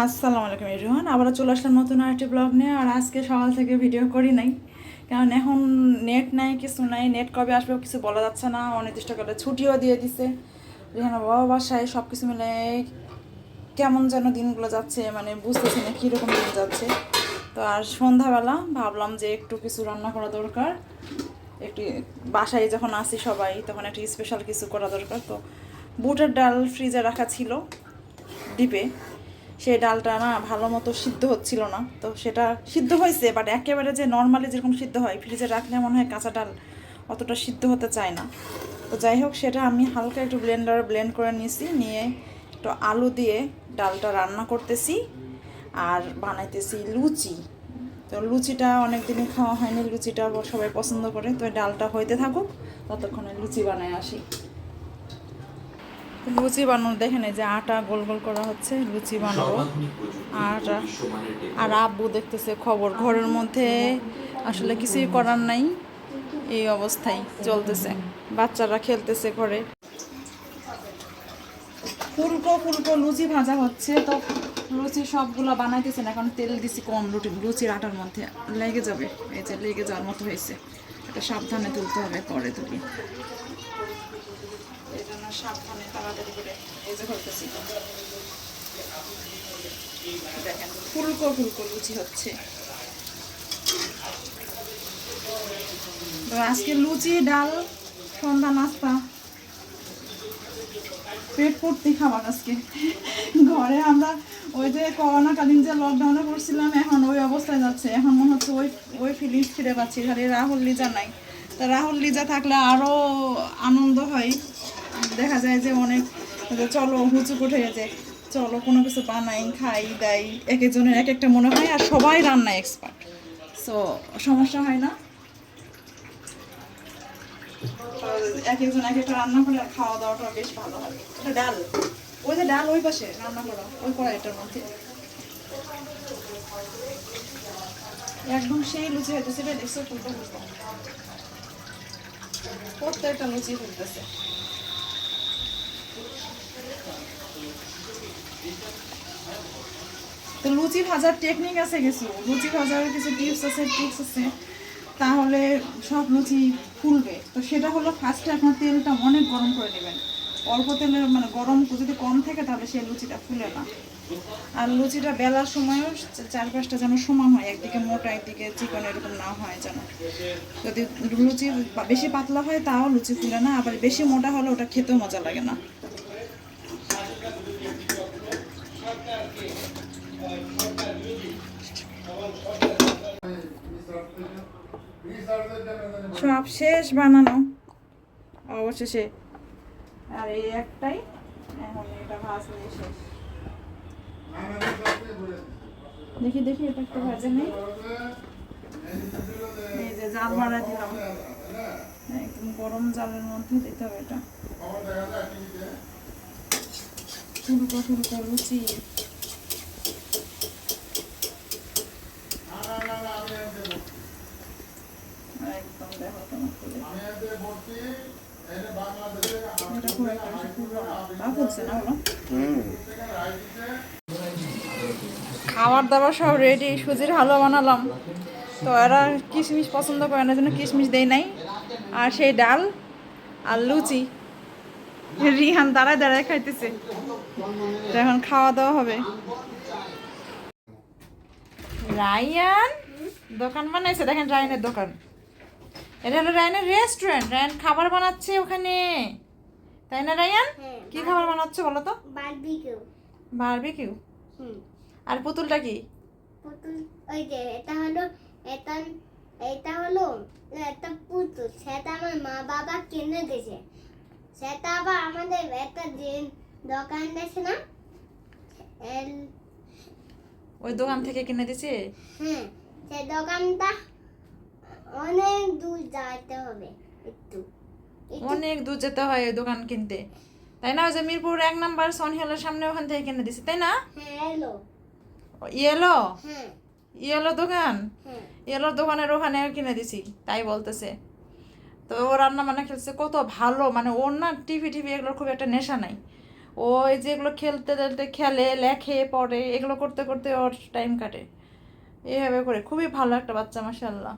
আসসালামু আলাইকুম এরিওয়ান আবার চলে আসলাম নতুন আরেকটি ব্লগ নিয়ে, আর আজকে সকাল থেকে ভিডিও করি নাই। কারণ এখন নেট নাই, কিছু নাই নেট কবে আসবে কিছু বলা যাচ্ছে না অনির্দিষ্টকালে ছুটিও দিয়ে দিছে। রেহানা বাবা বাসায় সব কিছু মিলে কেমন যেন দিনগুলো যাচ্ছে মানে বুঝতেছি না কীরকম দিন যাচ্ছে। তো আর সন্ধ্যাবেলা ভাবলাম যে একটু কিছু রান্না করা দরকার। একটু বাসায় যখন আসি সবাই, তখন একটু স্পেশাল কিছু করা দরকার। তো বুটের ডাল ফ্রিজে রাখা ছিল, ডিপে। সেই ডালটা না ভালো মতো সিদ্ধ হচ্ছিল না। তো সেটা সিদ্ধ হয়েছে বাট একেবারে যে নর্মালি যেরকম সিদ্ধ হয় ফ্রিজে রাখলে মনে হয় কাঁচা ডাল অতটা সিদ্ধ হতে চায় না। তো যাই হোক, সেটা আমি হালকা একটু ব্লেন্ডারে ব্লেন্ড করে নিয়েছি, নিয়ে একটু আলু দিয়ে ডালটা রান্না করতেছি আর বানাইতেছি লুচি। তো লুচিটা অনেক দিনই খাওয়া হয়নি, লুচিটা সবাই পছন্দ করে, তো ডালটা হইতে থাকুক, ততক্ষণে লুচি বানায় আসি। লুচি বানানো, দেখেন এই যে আটা গোল গোল করা হচ্ছে, লুচি বানাবো। আর আর আব্বু দেখতেছে খবর, ঘরের মধ্যে আসলে কিছুই করার নাই, এই অবস্থায় চলতেছে। বাচ্চারা খেলতেছে ঘরে। ফুলকো ফুলকো লুচি ভাজা হচ্ছে, তো লুচি সবগুলো বানাইতেছে না এখন তেল দিছি কম রুটি, লুচির আটার মধ্যে লেগে যাবে, এই যে লেগে যাওয়ার মতো হয়েছে। এটা সাবধানে তুলতে হবে, পরে তুলি। সাবধানে তাড়াতাড়ি করে এই যে দেখেন, ফুলকো ফুলকো লুচি হচ্ছে। আজকে লুচি, ডাল, সন্ধ্যা নাস্তা। পেট ভর্তি খাবার আজকে। ঘরে আমরা ওই যে করোনাকালীন যে লকডাউনে পড়ছিলাম, এখন ওই অবস্থায় যাচ্ছে। এখন মনে হচ্ছে ওই ওই ফিলিংস ফিরে পাচ্ছি। খালি রাহুল লিজা নাই। তা রাহুল লিজা থাকলে আরও আনন্দ হয়। দেখা যায় যে অনেক চলো, হুচুক উঠে গেছে। চলো, কোনো কিছু বানাই, খাই দেয় এক একজনের এক একটা মনে হয়, আর সবাই রান্নায় এক্সপার্ট সো সমস্যা হয় না? একটা রান্না খাওয়া দাওয়াটা বেশ ভালো ডাল। ওই যে ডাল ওই পাশে রান্না করা, ওই কড়াইটার মধ্যে। একদম সেই লুচি হইতেছে লুচি তো লুচি ভাজার টেকনিক আছে কিছু। লুচি ভাজার কিছু টিপস আছে ট্রিক্স আছে। তাহলে সব লুচি ফুলবে তো সেটা হলো ফার্স্টে আপনার তেলটা অনেক গরম করে নেবেন। অল্প তেলের মানে গরম যদি কম থাকে তাহলে সেই লুচিটা ফুলে না। আর লুচিটা বেলার সময়ও চারপাশটা যেন সমান হয়, একদিকে মোটা, একদিকে চিকন এরকম না হয় যেন। যদি লুচি বেশি পাতলা হয় তাও লুচি ফুলে না, আবার বেশি মোটা হলে ওটা খেতেও মজা লাগে না। সব শেষ বানানো। অবশেষে। আর এই একটাই। এখন এটা ভাজলে শেষ। দেখি দেখি, এটা একটু ভাজে নেই। এই যে জাল বাড়া দিলাম। একদম গরম জালের মধ্যে দিতে হবে এটা। ফুলকো ফুলকো লুচি একদম দেখো তোমার ফুলে এটা খুব একটা বেশি ফুললো না তা ফুলছে না বলো খাবার দাবার সব রেডি সুজির হালুয়া বানালাম। তো এরা কিশমিশ পছন্দ করে না জন্য কিশমিশ দেয় নাই। আর সেই ডাল আর লুচি। রিহান দাঁড়ায় দাঁড়ায় খাইতেছে। এখন খাওয়া দাওয়া হবে। রায়ান, দোকান বানাইছে, দেখেন রায়নের দোকান। এটা হলো রায়নের রেস্টুরেন্ট রায়ন খাবার বানাচ্ছে ওখানে। তাই না রায়ান? হ্যাঁ, কি খাবার বানাচ্ছে বলো তো? বারবিকিউ। বারবিকিউ? হুম। আর পুতুলটা কি? পুতুল ওই যে এটা হলো এটা এটা হলো একটা পুতুল। সেটা আমার মা বাবা কিনে দিয়েছে। সেটা আবার আমাদের একটা যে দোকান আছে না? ওই দোকান থেকে কিনে দিছে হ্যাঁ সে দোকানটা অনেক দূর যাইতে হবে একটু। অনেক দূর যেতে হয় ওই দোকান কিনতে। তাই না? ওই যে মিরপুর এক নাম্বার সনহিলের সামনে ওখান থেকে কিনে দিছে তাই না? হ্যাঁ ইয়েলো? হ্যাঁ। ইয়েলো দোকান? হ্যাঁ। ইয়েলোর দোকানের ওখানে কিনে দিছি তাই বলতেছে। তো ও রান্না বান্না খেলছে কত ভালো। মানে ওর না টিভি টিভি এগুলোর খুব একটা নেশা নাই। ও এই যে এগুলো খেলতে টেলতে খেলে লেখে পড়ে এগুলো করতে করতে ওর টাইম কাটে। এইভাবে করে খুবই ভালো একটা বাচ্চা মাসাল্লাহ